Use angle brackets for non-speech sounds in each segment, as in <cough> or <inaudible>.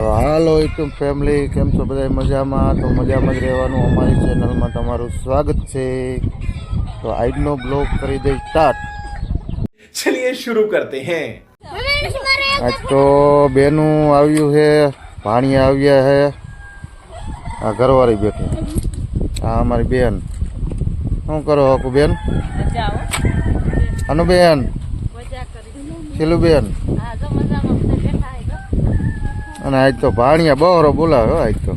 હાલો YouTube family કેમ છો બધા મજામાં? તો મજામાં જ રહેવાનું અમારી ચેનલમાં તમારું સ્વાગત છે. તો આજનો બ્લોગ કરી દઈ સ્ટાર્ટ ચલિએ શરૂ કરતે હે. આજ તો બેનું આવ્યું છે પાણી આવ્યા હે. આ ઘરવાળી બેઠી. આ અમારી બેન. શું કરો હકુ બેન? અનુબેન બેન. અને આજ તો ભાણિયા બહોરો બોલાવે આજ તો.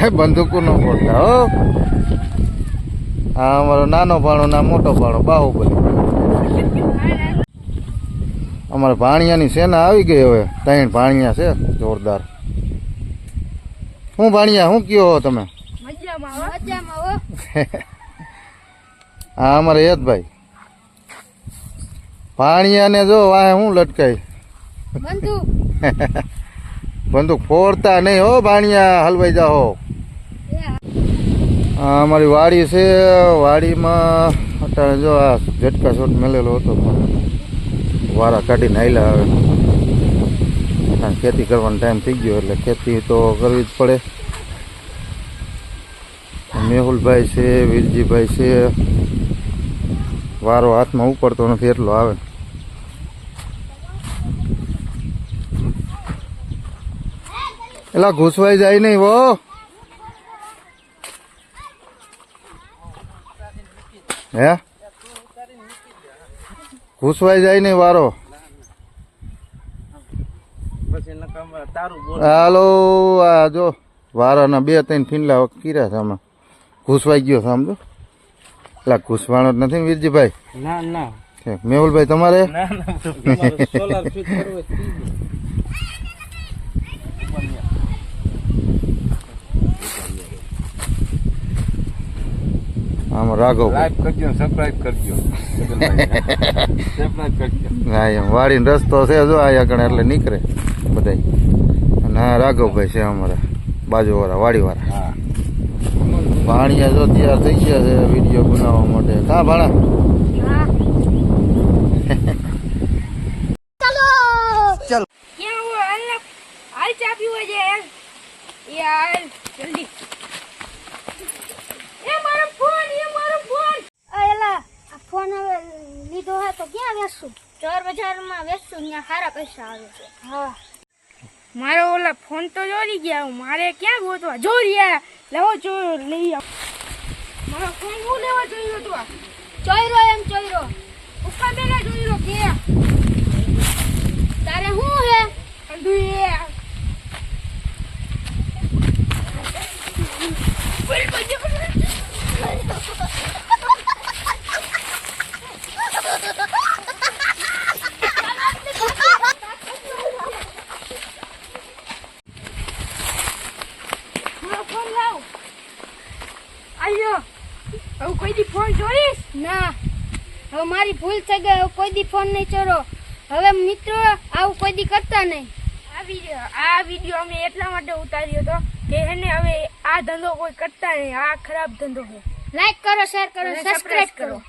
હે બંદૂકો નો બોલતા હો. આ અમારો નાનો ભાણો ના મોટો ભાણો બાહુબલી. અમારે ભાણિયાની સેના આવી ગઈ હવે ત્રણ ભાણિયા છે જોરદાર. શું ભાણિયા શું કયો હો તમે? હા. અમારે યદભાઈ ભાણિયાને જો વાહે શું લટકાય બંદૂક. <laughs> ફોડતા નહીં હો ભાણિયા હલવાઈ જાઓ. અમારી વાડી છે, વાડીમાં અત્યારે જો આ ઝટકા શોટ મેલેલો હતો વારા કાઢીને હાલ્યા આવે ખેતી કરવાનો ટાઈમ થઈ ગયો એટલે ખેતી તો કરવી જ પડે. મેહુલભાઈ છે, વીરજીભાઈ છે. વારો હાથમાં ઉપડતો નથી, એટલો આવે. એલા ઘૂસવાઈ જાય નહીં વો હે? ઘૂસવાઈ જાય નહીં વારો. હાલો આ જો વારાના બે ત્રણ ફીનલા કીરા છે આમાં. ઘૂસવાઈ ગયો સમજો એટલા ઘૂસવાનો જ નથી વીરજીભાઈ? ના ના. મેહુલભાઈ તમારે? ના ના તમારે સોલાર ફીટ કરવું હોય તો કીજો. આમાં રાઘવ લાઈક કરજો સબસ્ક્રાઇબ કરજો. સબસ્ક્રાઇબ કરજો. હા એમ વાડીનો રસ્તો છે જો અહીંયા કણે એટલે નીકળે બધાય. અને આ રાઘવભાઈ છે અમારા બાજુવાળા વાડીવાળા. હા. ભાણિયા જો તૈયાર થઈ ગયા છે વીડિયો બનાવવા માટે. કા ભાણા હાલ હાલ ચા પીવો છે યાર એ હાલ જલ્દી એ મારો ફોન એ મારો ફોન એલા આ ફોન હવે લીધો હે તો ક્યાં વેચશું. ચોર બજારમાં વેચશું, ત્યાં સારા પૈસા આવે છે. હા. મારો ઓલા ફોન તો ચોરી ગયા મારે ક્યાં ગોતવા? ચોર્યા લેવો ચોર, લઈ આવ. મારો ફોન હું લેવા જોયો તો ચોયરો એમ ચોયરો. ઉપર બેલા જોયો કે ફોન લાવ. આયો. હવે કોઈ દી ફોન ચોરીશ ના. હવે મારી ભૂલ થઈ ગઈ હવે કોઈ દી ફોન નહીં ચોરો હવે મિત્રો આવું કોઈ દી કરતા નહીં. આ વીડિયો આ વીડિયો અમે એટલા માટે ઉતાર્યો હતો કે એને હવે આ ધંધો કોઈ કરતા નહીં આ ખરાબ ધંધો છે. લાઈક કરો શેર કરો સબસ્ક્રાઇબ કરો.